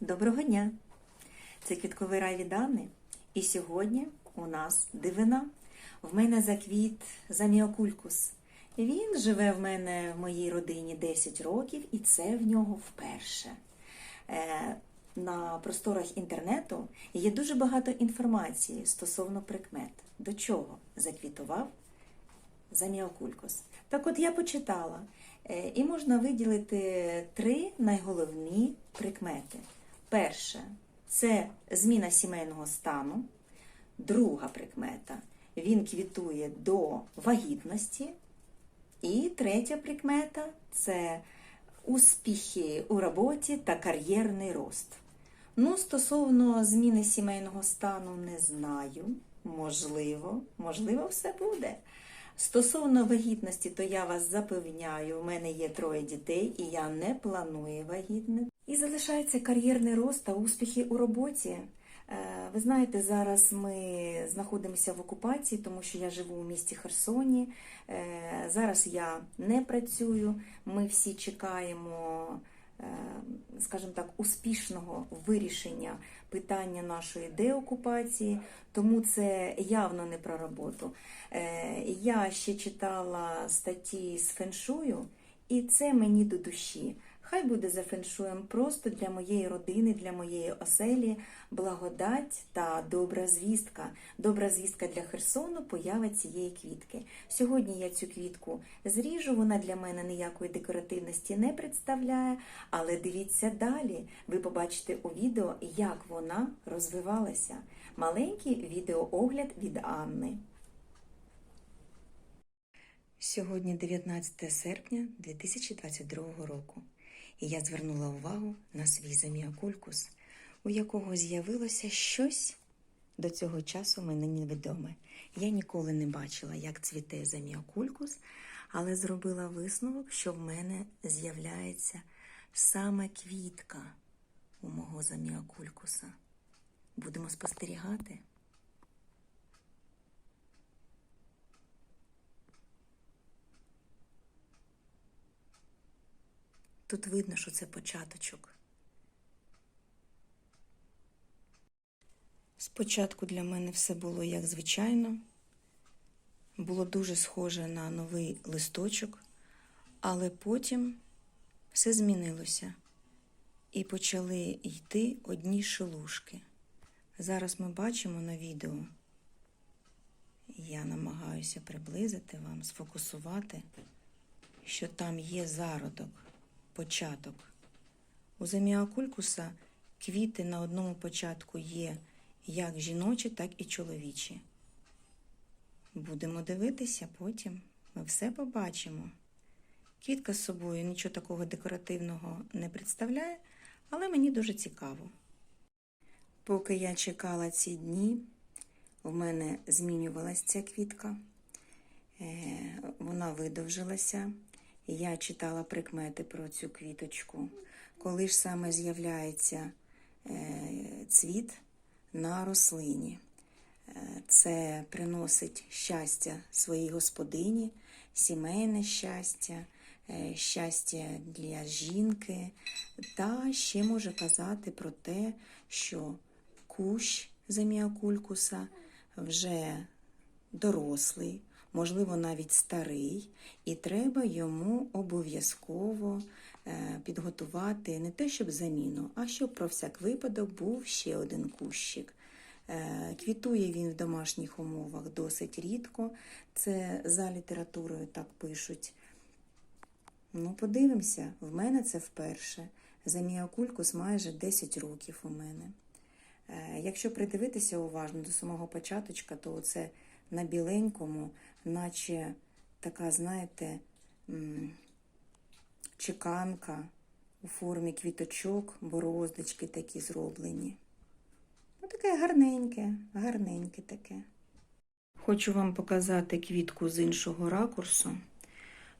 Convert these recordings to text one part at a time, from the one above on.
Доброго дня! Це квітковий рай від Анни. І сьогодні у нас дивина. В мене заквіт заміокулькус. Він живе в мене в моїй родині 10 років, і це в нього вперше. Е, На просторах інтернету є дуже багато інформації стосовно прикмет. До чого заквітував заміокулькус. Так от я почитала, е, і можна виділити три найголовні прикмети. Перше це зміна сімейного стану. Друга прикмета він квітує до вагітності. І третя прикмета це успіхи у роботі та кар'єрний рост. Ну, стосовно зміни сімейного стану, не знаю. Можливо, можливо, все буде. Стосовно вагітності, то я вас запевняю, у мене є троє дітей, і я не планую вагітнити. І залишається кар'єрний рост та успіхи у роботі. Е, Ви знаєте, зараз ми знаходимося в окупації, тому що я живу у місті Херсоні. Е, Зараз я не працюю. Ми всі чекаємо, е, скажімо так, успішного вирішення питання нашої деокупації, тому це явно не про роботу. Я ще читала статті з феншую, і це мені до душі. Хай буде за феншуєм просто для моєї родини, для моєї оселі благодать та добра звістка. Добра звістка для Херсону поява цієї квітки. Сьогодні я цю квітку зріжу, вона для мене ніякої декоративності не представляє, але дивіться далі. Ви побачите у відео, як вона розвивалася. Маленький відеоогляд від Анни. Сьогодні 19 серпня 2022 року, і я звернула увагу на свій заміокулькус, у якого з'явилося щось до цього часу мені невідоме. Я ніколи не бачила, як цвіте заміокулькус, але зробила висновок, що в мене з'являється саме квітка у мого заміокулькуса. Будемо спостерігати. Тут видно, що це початочок. Спочатку для мене все було як звичайно, було дуже схоже на новий листочок, але потім все змінилося і почали йти одні шелушки. Зараз ми бачимо на відео. Я намагаюся приблизити вам, сфокусувати, що там є зародок початок. У заміакулькуса квіти на одному початку є як жіночі, так і чоловічі. Будемо дивитися потім. Ми все побачимо. Квітка з собою нічого такого декоративного не представляє, але мені дуже цікаво. Поки я чекала ці дні, в мене змінювалася ця квітка. Е, Вона видовжилася. Я читала прикмети про цю квіточку. Коли ж саме з'являється е, цвіт на рослині, Е, це приносить щастя своїй господині, сімейне щастя, е, щастя для жінки, та ще може казати про те, що кущ заміакулькуса вже дорослий, можливо, навіть старий, і треба йому обов'язково е, підготувати не те, щоб заміну, а щоб про всяк випадок був ще один кущик. Е, Квітує він в домашніх умовах досить рідко. Це за літературою так пишуть. Ну, подивимося, в мене це вперше. Заміакулькус майже 10 років у мене. Е, Якщо придивитися уважно до самого початочка, то це на біленькому, наче така, знаєте, чеканка у формі квіточок, бороздочки такі зроблені. Ну, таке гарненьке, гарненьке таке. Хочу вам показати квітку з іншого ракурсу,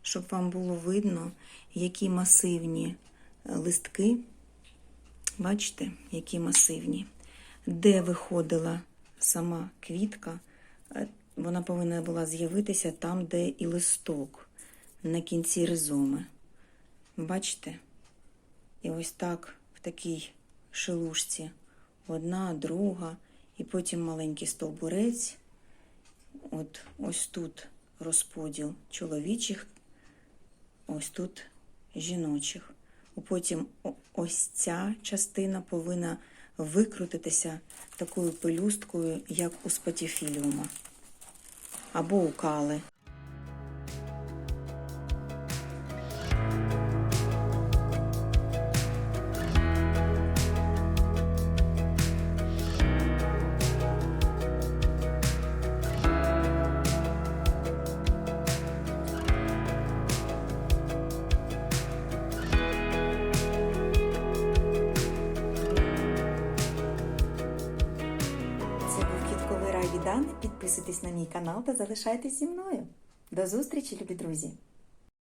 щоб вам було видно, які масивні е, листки. Бачите, які масивні. Де виходила сама квітка, е, вона повинна була з'явитися там, де і листок, на кінці ризоми. Бачите? І ось так в такій шелушці. Одна, друга, і потім маленький стовбурець. От ось тут розподіл чоловічих, ось тут жіночих. Потім ось ця частина повинна викрутитися такою пелюсткою, як у спатіфіліума або у рай. Підписуйтесь на мій канал та залишайтесь зі мною. До зустрічі, любі друзі!